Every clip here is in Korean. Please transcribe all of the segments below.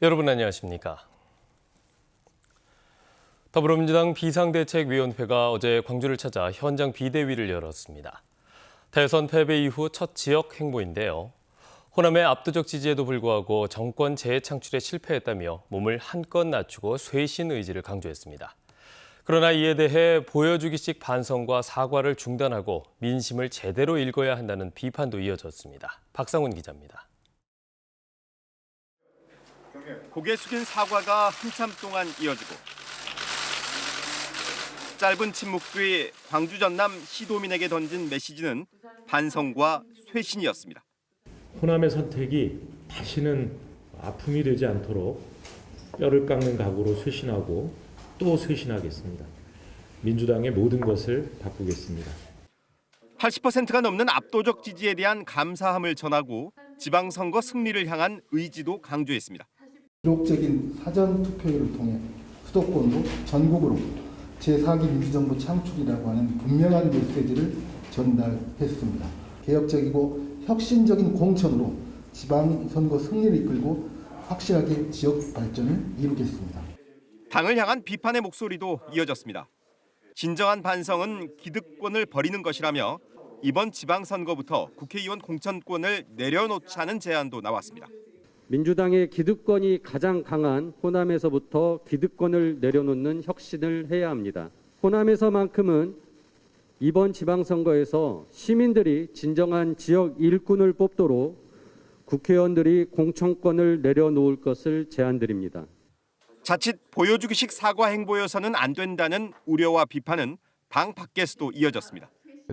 여러분 안녕하십니까? 더불어민주당 비상대책위원회가 어제 광주를 찾아 현장 비대위를 열었습니다. 대선 패배 이후 첫 지역 행보인데요. 호남의 압도적 지지에도 불구하고 정권 재창출에 실패했다며 몸을 한껏 낮추고 쇄신 의지를 강조했습니다. 그러나 이에 대해 보여주기식 반성과 사과를 중단하고 민심을 제대로 읽어야 한다는 비판도 이어졌습니다. 박상훈 기자입니다. 고개 숙인 사과가 한참 동안 이어지고 짧은 침묵 뒤 광주 전남 시도민에게 던진 메시지는 반성과 쇄신이었습니다. 호남의 선택이 다시는 아픔이 되지 않도록 뼈를 깎는 각오로 쇄신하고 또 쇄신하겠습니다. 민주당의 모든 것을 바꾸겠습니다. 80%가 넘는 압도적 지지에 대한 감사함을 전하고 지방선거 승리를 향한 의지도 강조했습니다. 기록적인 사전 투표를 통해 수도권도 전국으로 제4기 민주정부 창출이라고 하는 분명한 메시지를 전달했습니다. 개혁적이고 혁신적인 공천으로 지방선거 승리를 이끌고 확실하게 지역 발전을 이루겠습니다. 당을 향한 비판의 목소리도 이어졌습니다. 진정한 반성은 기득권을 버리는 것이라며 이번 지방선거부터 국회의원 공천권을 내려놓자는 제안도 나왔습니다. 민주당의 기득권이 가장 강한 호남에서부터 기득권을 내려놓는 혁신을 해야 합니다. 호남에서만큼은 이번 지방선거에서 시민들이 진정한 지역 일꾼을 뽑도록 국회의원들이 공천권을 내려놓을 것을 제안드립니다. 자칫 보여주기식 사과 행보여서는 안 된다는 우려와 비판은 당 밖에서도 이어졌습니다.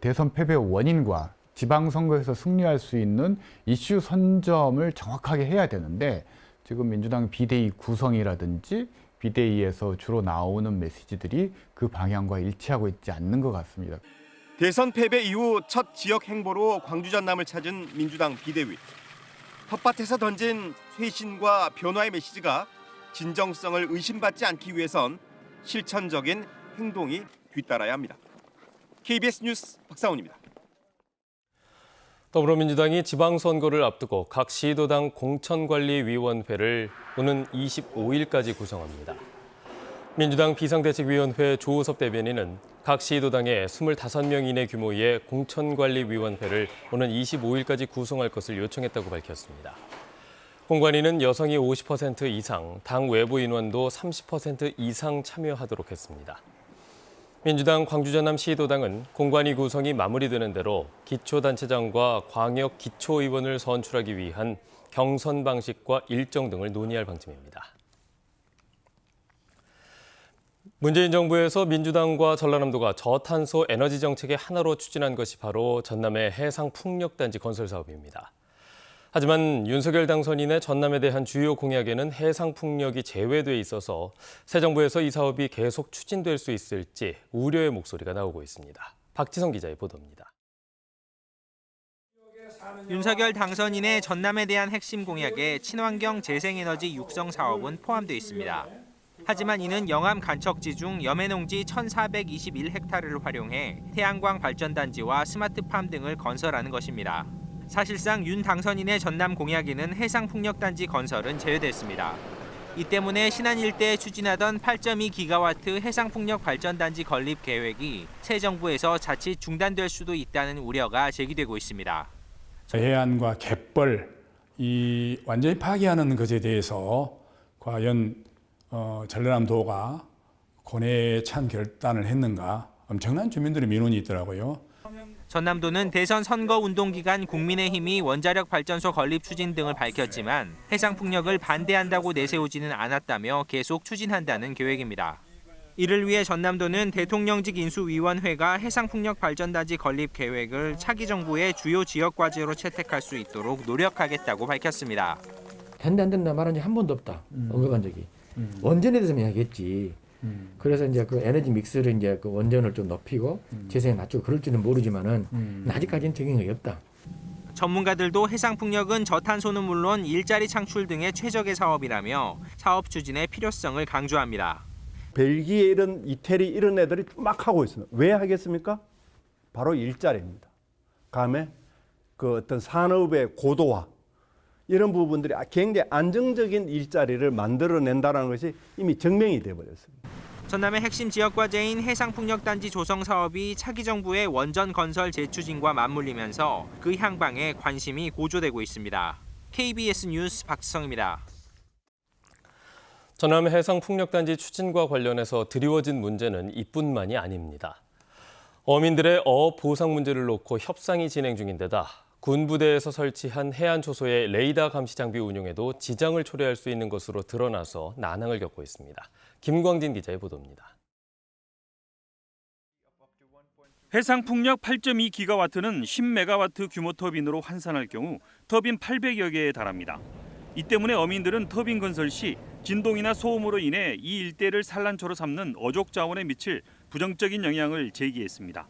대선 패배 원인과 지방선거에서 승리할 수 있는 이슈 선점을 정확하게 해야 되는데 지금 민주당 비대위 구성이라든지 비대위에서 주로 나오는 메시지들이 그 방향과 일치하고 있지 않는 것 같습니다. 대선 패배 이후 첫 지역 행보로 광주 전남을 찾은 민주당 비대위. 텃밭에서 던진 쇄신과 변화의 메시지가 진정성을 의심받지 않기 위해선 실천적인 행동이 뒤따라야 합니다. KBS 뉴스 박사훈입니다. 더불어민주당이 지방선거를 앞두고 각 시도당 공천관리위원회를 오는 25일까지 구성합니다. 민주당 비상대책위원회 조우섭 대변인은 각 시도당에 25명 이내 규모의 공천관리위원회를 오는 25일까지 구성할 것을 요청했다고 밝혔습니다. 공관위는 여성이 50% 이상, 당 외부 인원도 30% 이상 참여하도록 했습니다. 민주당 광주 전남 시도당은 공관위 구성이 마무리되는 대로 기초단체장과 광역 기초의원을 선출하기 위한 경선 방식과 일정 등을 논의할 방침입니다. 문재인 정부에서 민주당과 전라남도가 저탄소 에너지 정책의 하나로 추진한 것이 바로 전남의 해상 풍력단지 건설 사업입니다. 하지만 윤석열 당선인의 전남에 대한 주요 공약에는 해상 풍력이 제외돼 있어서 새 정부에서 이 사업이 계속 추진될 수 있을지 우려의 목소리가 나오고 있습니다. 박지성 기자의 보도입니다. 윤석열 당선인의 전남에 대한 핵심 공약에 친환경 재생에너지 육성 사업은 포함되어 있습니다. 하지만 이는 영암 간척지 중 염해농지 1,421헥타르를 활용해 태양광 발전단지와 스마트팜 등을 건설하는 것입니다. 사실상 윤 당선인의 전남 공약에는 해상풍력단지 건설은 제외됐습니다. 이 때문에 신안 일대에 추진하던 8.2 기가와트 해상풍력 발전단지 건립 계획이 새 정부에서 자칫 중단될 수도 있다는 우려가 제기되고 있습니다. 해안과 갯벌 이 완전히 파괴하는 것에 대해서 과연 어, 전라남도가 고뇌에 찬 결단을 했는가 엄청난 주민들의 민원이 있더라고요. 전남도는 대선 선거 운동 기간 국민의힘이 원자력 발전소 건립 추진 등을 밝혔지만 해상 풍력을 반대한다고 내세우지는 않았다며 계속 추진한다는 계획입니다. 이를 위해 전남도는 대통령직 인수위원회가 해상 풍력 발전단지 건립 계획을 차기 정부의 주요 지역 과제로 채택할 수 있도록 노력하겠다고 밝혔습니다. 된다 안 된다 말한 적한 번도 없다. 언급한 적이. 원전에 대해서만 이야기했지. 그래서 이제 그 에너지 믹스를 이제 그 원전을 좀 높이고 재생에 낮추고 그럴지는 모르지만은 아직까지는 적용이 없다. 전문가들도 해상 풍력은 저탄소는 물론 일자리 창출 등의 최적의 사업이라며 사업 추진의 필요성을 강조합니다. 벨기에 이런 이태리 이런 애들이 막 하고 있습니다. 왜 하겠습니까? 바로 일자리입니다. 다음에 그 어떤 산업의 고도화 이런 부분들이 굉장히 안정적인 일자리를 만들어낸다는 것이 이미 증명이 돼버렸습니다. 전남의 핵심 지역 과제인 해상풍력단지 조성 사업이 차기 정부의 원전 건설 재추진과 맞물리면서 그 향방에 관심이 고조되고 있습니다. KBS 뉴스 박지성입니다. 전남 해상풍력단지 추진과 관련해서 드리워진 문제는 이뿐만이 아닙니다. 어민들의 어업 보상 문제를 놓고 협상이 진행 중인데다 군부대에서 설치한 해안 초소의 레이더 감시 장비 운용에도 지장을 초래할 수 있는 것으로 드러나서 난항을 겪고 있습니다. 김광진 기자의 보도입니다. 해상 풍력 8.2 기가와트는 10메가와트 규모 터빈으로 환산할 경우 터빈 800여 개에 달합니다. 이 때문에 어민들은 터빈 건설 시 진동이나 소음으로 인해 이 일대를 산란초로 삼는 어족 자원에 미칠 부정적인 영향을 제기했습니다.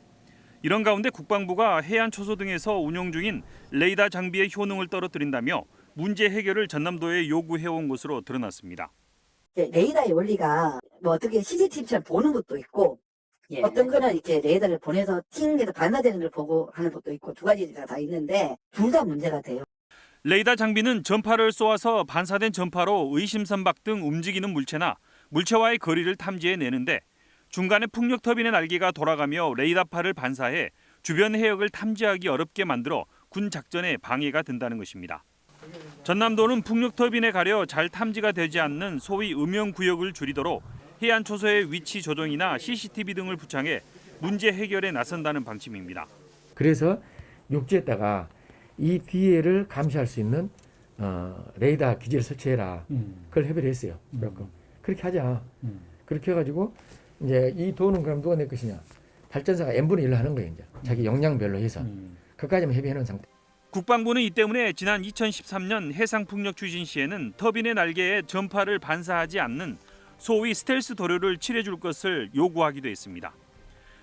이런 가운데 국방부가 해안 초소 등에서 운용 중인 레이더 장비의 효능을 떨어뜨린다며 문제 해결을 전남도에 요구해온 것으로 드러났습니다. 레이더의 원리가 뭐 어떻게 CCTV처럼 보는 것도 있고 어떤 거는 이렇게 레이더를 보내서 팅해서 반사되는 걸 보고 하는 것도 있고 두 가지가 다 있는데 둘 다 문제가 돼요. 레이더 장비는 전파를 쏘아서 반사된 전파로 의심선박 등 움직이는 물체나 물체와의 거리를 탐지해 내는데 중간에 풍력 터빈의 날개가 돌아가며 레이더파를 반사해 주변 해역을 탐지하기 어렵게 만들어 군 작전에 방해가 된다는 것입니다. 전남도는 풍력 터빈에 가려 잘 탐지가 되지 않는 소위 음영 구역을 줄이도록 해안 초소의 위치 조정이나 CCTV 등을 부착해 문제 해결에 나선다는 방침입니다. 그래서 육지에다가 이 뒤에를 감시할 수 있는 어, 레이더 기지를 설치해라. 그걸 협의를 했어요. 그래서 그렇게 하자. 그렇게 해가지고 이제 이 돈은 그럼 누가 낼 것이냐? 발전사가 n분의 1로 하는 거예요. 이제 자기 역량별로 해서 그까지만 협의해 놓은 상태. 국방부는 이 때문에 지난 2013년 해상풍력 추진 시에는 터빈의 날개에 전파를 반사하지 않는 소위 스텔스 도료를 칠해줄 것을 요구하기도 했습니다.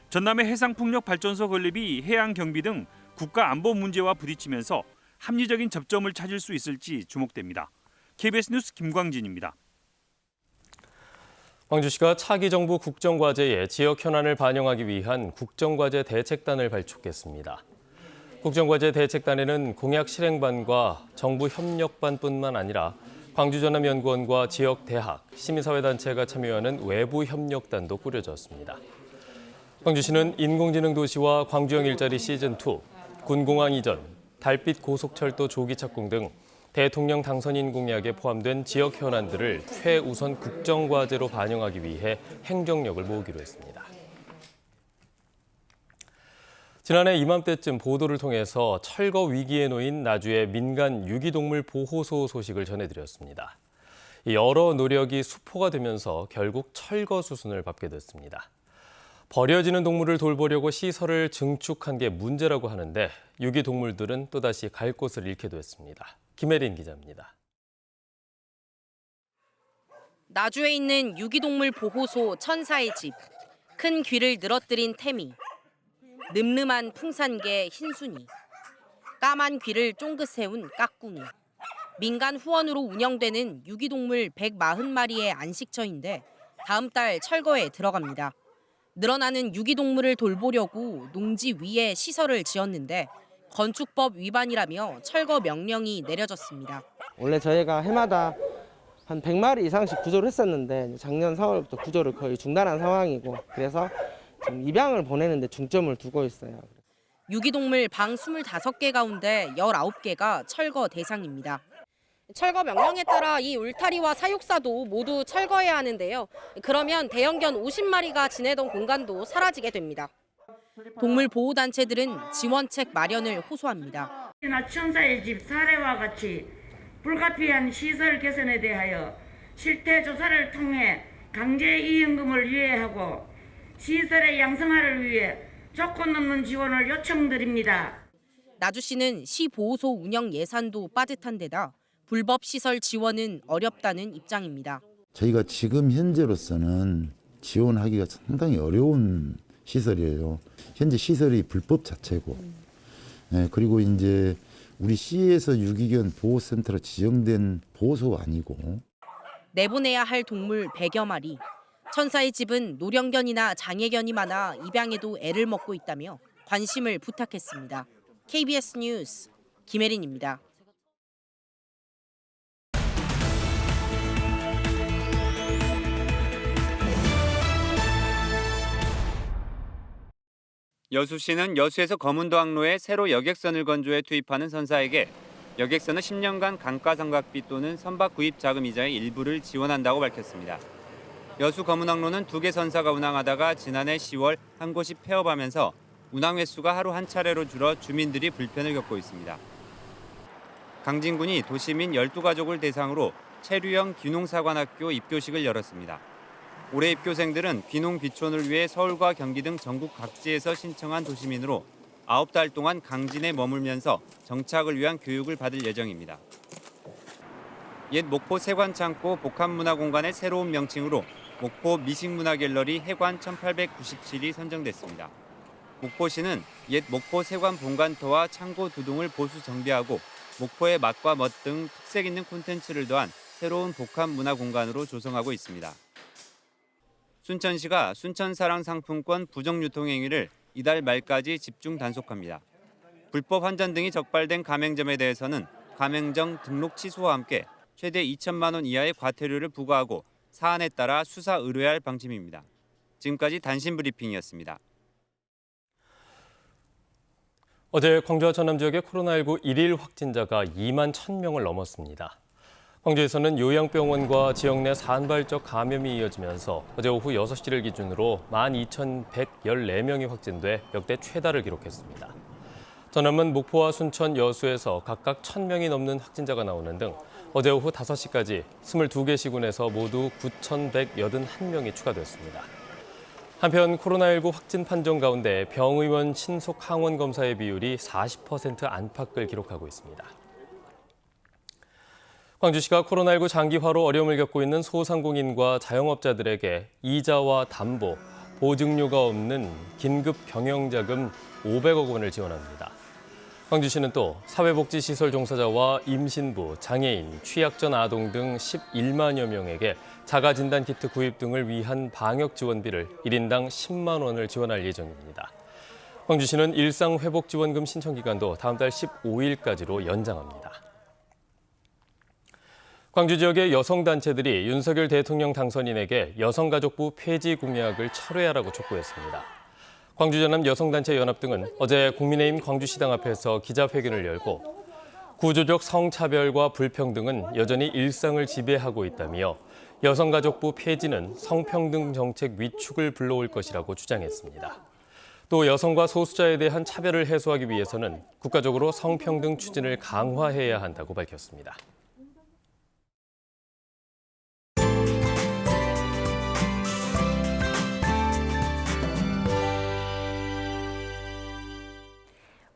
전남의 해상풍력 발전소 건립이 해양 경비 등 국가 안보 문제와 부딪히면서 합리적인 접점을 찾을 수 있을지 주목됩니다. KBS 뉴스 김광진입니다. 광주시가 차기 정부 국정과제에 지역 현안을 반영하기 위한 국정과제 대책단을 발족했습니다. 국정과제 대책단에는 공약 실행반과 정부 협력반뿐만 아니라 광주 전남 연구원과 지역 대학, 시민사회 단체가 참여하는 외부 협력단도 꾸려졌습니다. 광주시는 인공지능 도시와 광주형 일자리 시즌 2, 군공항 이전, 달빛 고속철도 조기 착공 등 대통령 당선인 공약에 포함된 지역 현안들을 최우선 국정 과제로 반영하기 위해 행정력을 모으기로 했습니다. 지난해 이맘때쯤 보도를 통해서 철거 위기에 놓인 나주의 민간 유기동물 보호소 소식을 전해드렸습니다. 여러 노력이 수포가 되면서 결국 철거 수순을 밟게 됐습니다. 버려지는 동물을 돌보려고 시설을 증축한 게 문제라고 하는데 유기동물들은 또다시 갈 곳을 잃게 됐습니다. 김혜린 기자입니다. 나주에 있는 유기동물 보호소 천사의 집. 큰 귀를 늘어뜨린 태미. 늠름한 풍산개 흰순이. 까만 귀를 쫑긋 세운 까꿍이. 민간 후원으로 운영되는 유기동물 140마리의 안식처인데 다음 달 철거에 들어갑니다. 늘어나는 유기동물을 돌보려고 농지 위에 시설을 지었는데 건축법 위반이라며 철거 명령이 내려졌습니다. 원래 저희가 해마다 한 100마리 이상씩 구조를 했었는데 작년 4월부터 구조를 거의 중단한 상황이고 그래서 지금 입양을 보내는데 중점을 두고 있어요. 유기동물 방 25개 가운데 19개가 철거 대상입니다. 철거 명령에 따라 이 울타리와 사육사도 모두 철거해야 하는데요. 그러면 대형견 50마리가 지내던 공간도 사라지게 됩니다. 동물 보호 단체들은 지원책 마련을 호소합니다. 천사의 집 사례와 같이 불가피한 시설 개선에 대하여 실태 조사를 통해 강제 이연금을 유예하고 시설의 양성화를 위해 조건 없는 지원을 요청드립니다. 나주시는 시 보호소 운영 예산도 빠듯한 데다 불법 시설 지원은 어렵다는 입장입니다. 저희가 지금 현재로서는 지원하기가 상당히 어려운 시설이에요. 현재 시설이 불법 자체고, 예, 그리고 이제 우리 시에서 유기견 보호센터로 지정된 보호소가 아니고 내보내야 할 동물 100여 마리. 천사의 집은 노령견이나 장애견이 많아 입양에도 애를 먹고 있다며 관심을 부탁했습니다. KBS 뉴스 김혜린입니다. 여수시는 여수에서 검은도항로에 새로 여객선을 건조해 투입하는 선사에게 여객선은 10년간 감가상각비 또는 선박 구입 자금 이자의 일부를 지원한다고 밝혔습니다. 여수 검은항로는 두 개 선사가 운항하다가 지난해 10월 한 곳이 폐업하면서 운항 횟수가 하루 한 차례로 줄어 주민들이 불편을 겪고 있습니다. 강진군이 도시민 12가족을 대상으로 체류형 귀농사관학교 입교식을 열었습니다. 올해 입교생들은 귀농 귀촌을 위해 서울과 경기 등 전국 각지에서 신청한 도시민으로 9달 동안 강진에 머물면서 정착을 위한 교육을 받을 예정입니다. 옛 목포 세관창고 복합문화공간의 새로운 명칭으로 목포 미식문화갤러리 해관 1897이 선정됐습니다. 목포시는 옛 목포 세관 본관터와 창고 두둥을 보수 정비하고 목포의 맛과 멋 등 특색 있는 콘텐츠를 더한 새로운 복합 문화 공간으로 조성하고 있습니다. 순천시가 순천사랑 상품권 부정 유통 행위를 이달 말까지 집중 단속합니다. 불법 환전 등이 적발된 가맹점에 대해서는 가맹점 등록 취소와 함께 최대 2천만 원 이하의 과태료를 부과하고 사안에 따라 수사 의뢰할 방침입니다. 지금까지 단신 브리핑이었습니다. 어제 광주와 전남 지역의 코로나19 일일 확진자가 2만 1,000명을 넘었습니다. 광주에서는 요양병원과 지역 내 산발적 감염이 이어지면서 어제 오후 6시를 기준으로 12,114명이 확진돼 역대 최다를 기록했습니다. 전남은 목포와 순천, 여수에서 각각 1,000명이 넘는 확진자가 나오는 등 어제 오후 5시까지 22개 시군에서 모두 9,181명이 추가됐습니다. 한편 코로나19 확진 판정 가운데 병의원 신속 항원 검사의 비율이 40% 안팎을 기록하고 있습니다. 광주시가 코로나19 장기화로 어려움을 겪고 있는 소상공인과 자영업자들에게 이자와 담보, 보증료가 없는 긴급 경영자금 500억 원을 지원합니다. 광주시는 또 사회복지시설 종사자와 임신부, 장애인, 취약전 아동 등 11만여 명에게 자가진단 키트 구입 등을 위한 방역 지원비를 1인당 10만 원을 지원할 예정입니다. 광주시는 일상회복지원금 신청 기간도 다음 달 15일까지로 연장합니다. 광주 지역의 여성단체들이 윤석열 대통령 당선인에게 여성가족부 폐지 공약을 철회하라고 촉구했습니다. 광주전남 여성단체 연합 등은 어제 국민의힘 광주시당 앞에서 기자회견을 열고 구조적 성차별과 불평등은 여전히 일상을 지배하고 있다며 여성가족부 폐지는 성평등 정책 위축을 불러올 것이라고 주장했습니다. 또 여성과 소수자에 대한 차별을 해소하기 위해서는 국가적으로 성평등 추진을 강화해야 한다고 밝혔습니다.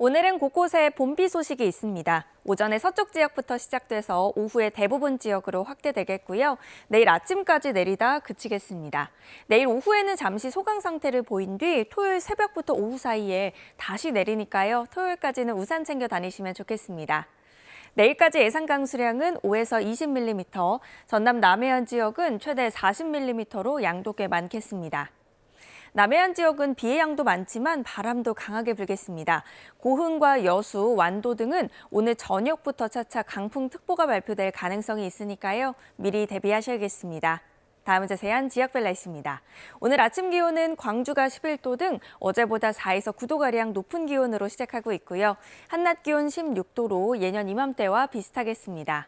오늘은 곳곳에 봄비 소식이 있습니다. 오전에 서쪽 지역부터 시작돼서 오후에 대부분 지역으로 확대되겠고요. 내일 아침까지 내리다 그치겠습니다. 내일 오후에는 잠시 소강 상태를 보인 뒤 토요일 새벽부터 오후 사이에 다시 내리니까요. 토요일까지는 우산 챙겨 다니시면 좋겠습니다. 내일까지 예상 강수량은 5에서 20mm, 전남 남해안 지역은 최대 40mm로 양도 꽤 많겠습니다. 남해안 지역은 비의 양도 많지만 바람도 강하게 불겠습니다. 고흥과 여수, 완도 등은 오늘 저녁부터 차차 강풍특보가 발표될 가능성이 있으니까요. 미리 대비하셔야겠습니다. 다음은 자세한 지역별 날씨입니다. 오늘 아침 기온은 광주가 11도 등 어제보다 4에서 9도가량 높은 기온으로 시작하고 있고요. 한낮 기온 16도로 예년 이맘때와 비슷하겠습니다.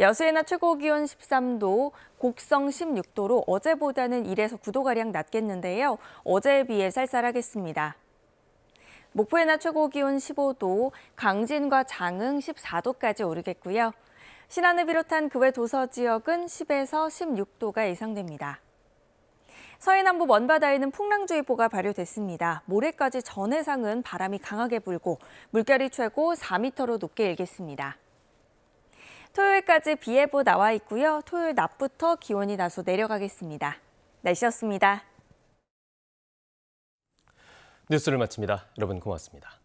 여수의 낮 최고 기온 13도, 곡성 16도로 어제보다는 1에서 9도가량 낮겠는데요. 어제에 비해 쌀쌀하겠습니다. 목포의 낮 최고 기온 15도, 강진과 장흥 14도까지 오르겠고요. 신안을 비롯한 그 외 도서 지역은 10에서 16도가 예상됩니다. 서해 남부 먼바다에는 풍랑주의보가 발효됐습니다. 모레까지 전 해상은 바람이 강하게 불고 물결이 최고 4m로 높게 일겠습니다. 토요일까지 비 예보 나와 있고요. 토요일 낮부터 기온이 다소 내려가겠습니다. 날씨였습니다. 뉴스를 마칩니다. 여러분 고맙습니다.